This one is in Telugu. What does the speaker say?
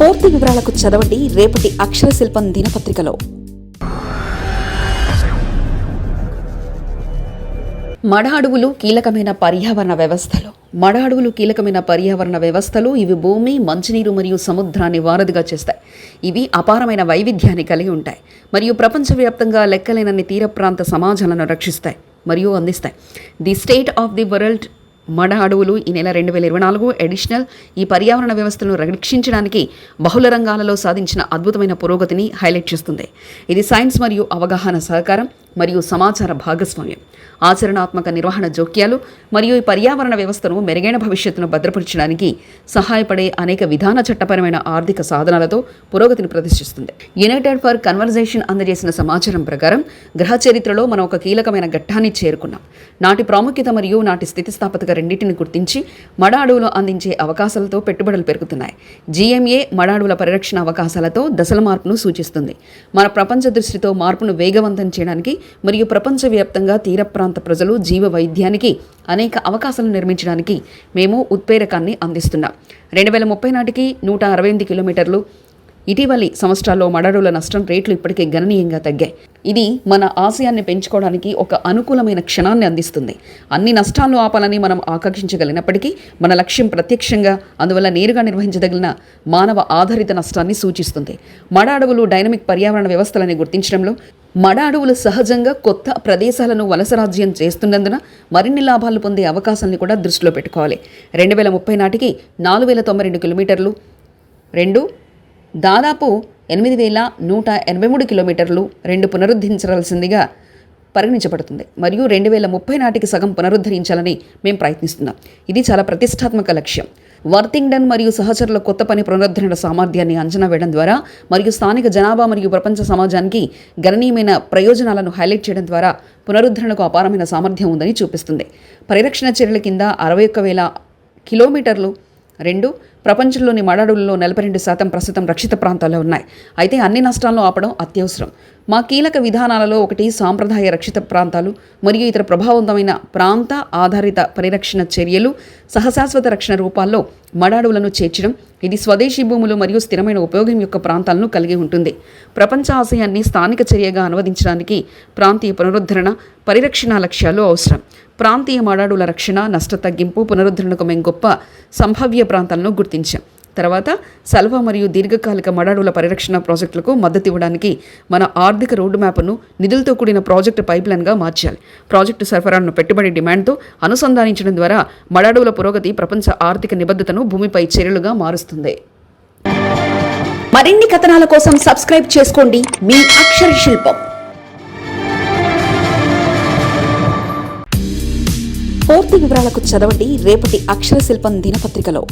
పూర్తి వివరాలకు చదవండి రేపటి అక్షర శిల్పం దినపత్రికలో. మడ అడవులు కీలకమైన పర్యావరణ వ్యవస్థలు. మడ అడవులు కీలకమైన పర్యావరణ వ్యవస్థలు ఇవి భూమి మంచినీరు మరియు సముద్రాన్ని వారధిగా చేస్తాయి. ఇవి అపారమైన వైవిధ్యాన్ని కలిగి ఉంటాయి. మరియు ప్రపంచవ్యాప్తంగా లెక్కలేనన్ని తీర ప్రాంత సమాజాలను రక్షిస్తాయి మరియు అందిస్తాయి. The state of the world మడ అడవులు ఈ నెల రెండు వేల ఇరవై నాలుగు ఎడిషనల్ ఈ పర్యావరణ వ్యవస్థను రక్షించడానికి బహుళ రంగాలలో సాధించిన అద్భుతమైన పురోగతిని హైలైట్ చేస్తుంది. ఇది సైన్స్ మరియు అవగాహన సహకారం మరియు సమాచార భాగస్వామ్యం. ఆచరణాత్మక నిర్వహణ జోక్యాలు మరియు పర్యావరణ వ్యవస్థను మెరుగైన భవిష్యత్తును భద్రపరచడానికి సహాయపడే అనేక విధాన చట్టపరమైన ఆర్థిక సాధనాలతో పురోగతిని ప్రదర్శిస్తుంది. యునైటెడ్ ఫర్ కన్వర్జేషన్ అందజేసిన సమాచారం ప్రకారం గ్రహ చరిత్రలో మనం ఒక కీలకమైన ఘట్టాన్ని చేరుకున్నాం. నాటి ప్రాముఖ్యత మరియు నాటి స్థితిస్థాపకత రెండింటిని గుర్తించి మడ అడవులు అందించే అవకాశాలతో పెట్టుబడులు పెరుగుతున్నాయి. జీఎంఏ మడ అడవుల పరిరక్షణ అవకాశాలతో దశల మార్పును సూచిస్తుంది. మన ప్రపంచ దృష్టితో మార్పును వేగవంతం చేయడానికి మరియు ప్రపంచవ్యాప్తంగా తీర ప్రాంత ప్రజలు జీవ వైద్యానికి అనేక అవకాశాలను నిర్మించడానికి మేము ఉత్ప్రేరకాన్ని అందిస్తున్నాం. రెండు వేల ముప్పై నాటికి నూట అరవై ఎనిమిది కిలోమీటర్లు ఇటీవలి సంవత్సరాల్లో మడడుల నష్టం రేట్లు ఇప్పటికే గణనీయంగా తగ్గాయి. ఇది మన ఆశయాన్ని పెంచుకోవడానికి ఒక అనుకూలమైన క్షణాన్ని అందిస్తుంది. అన్ని నష్టాలను ఆపాలని మనం ఆకాంక్షించగలిగినప్పటికీ మన లక్ష్యం ప్రత్యక్షంగా అందువల్ల నేరుగా నిర్వహించదగిన మానవ ఆధారిత నష్టాన్ని సూచిస్తుంది. మడ అడవులు డైనమిక్ పర్యావరణ వ్యవస్థలని గుర్తించడంలో మడ అడవులు సహజంగా కొత్త ప్రదేశాలను వలసరాజ్యం చేస్తున్నందున మరిన్ని లాభాలు పొందే అవకాశాన్ని కూడా దృష్టిలో పెట్టుకోవాలి. రెండు వేల ముప్పై నాటికి నాలుగు వేల తొంభై రెండు కిలోమీటర్లు రెండు దాదాపు ఎనిమిది వేల నూట ఎనభై మూడు కిలోమీటర్లు రెండు పునరుద్ధరించాల్సిందిగా పరిగణించబడుతుంది. మరియు రెండు వేల ముప్పై నాటికి సగం పునరుద్ధరించాలని మేము ప్రయత్నిస్తున్నాం. ఇది చాలా ప్రతిష్టాత్మక లక్ష్యం. వర్తింగ్డన్ మరియు సహచరుల కొత్త పని పునరుద్ధరణ సామర్థ్యాన్ని అంచనా వేయడం ద్వారా మరియు స్థానిక జనాభా మరియు ప్రపంచ సమాజానికి గణనీయమైన ప్రయోజనాలను హైలైట్ చేయడం ద్వారా పునరుద్ధరణకు అపారమైన సామర్థ్యం ఉందని చూపిస్తుంది. పరిరక్షణ చర్యల కింద అరవై ఒక్క వేల కిలోమీటర్లు రెండు ప్రపంచంలోని మడడుల్లో నలభై రెండు శాతం ప్రస్తుతం రక్షిత ప్రాంతాల్లో ఉన్నాయి. అయితే అన్ని నష్టాలను ఆపడం అత్యవసరం. మా కీలక విధానాలలో ఒకటి సాంప్రదాయ రక్షిత ప్రాంతాలు మరియు ఇతర ప్రభావవంతమైన ప్రాంత ఆధారిత పరిరక్షణ చర్యలు సహశాశ్వత రక్షణ రూపాల్లో మడాడులను చేర్చడం ఇది స్వదేశీ భూములు మరియు స్థిరమైన ఉపయోగం యొక్క ప్రాంతాలను కలిగి ఉంటుంది. ప్రపంచ ఆశయాన్ని స్థానిక చర్యగా అనువదించడానికి ప్రాంతీయ పునరుద్ధరణ పరిరక్షణ లక్ష్యాలు అవసరం. ప్రాంతీయ మడాడుల రక్షణ నష్ట తగ్గింపు పునరుద్ధరణకు మేము గొప్ప సంభావ్య ప్రాంతాలను గుర్తించాం తర్వాత సల్వా మరియు దీర్ఘకాలిక మడాడుల పరిరక్షణ ప్రాజెక్టులకు మద్దతు ఇవ్వడానికి మన ఆర్థిక రోడ్డు మ్యాప్ను నిధులతో కూడిన ప్రాజెక్టు పైప్లైన్గా మార్చాలి. ప్రాజెక్టు సరఫరాను పెట్టుబడి డిమాండ్తో అనుసంధానించడం ద్వారా మడాడుల పురోగతి ప్రపంచ ఆర్థిక నిబద్ధతను భూమిపై చర్యలుగా మారుస్తుంది. మరిన్ని కథనాల కోసం సబ్స్క్రైబ్ చేసుకోండి. మీ అక్షర శిల్పం. పూర్తి వివరాలకు చదవండి రేపటి అక్షర శిల్పం దినపత్రికలో.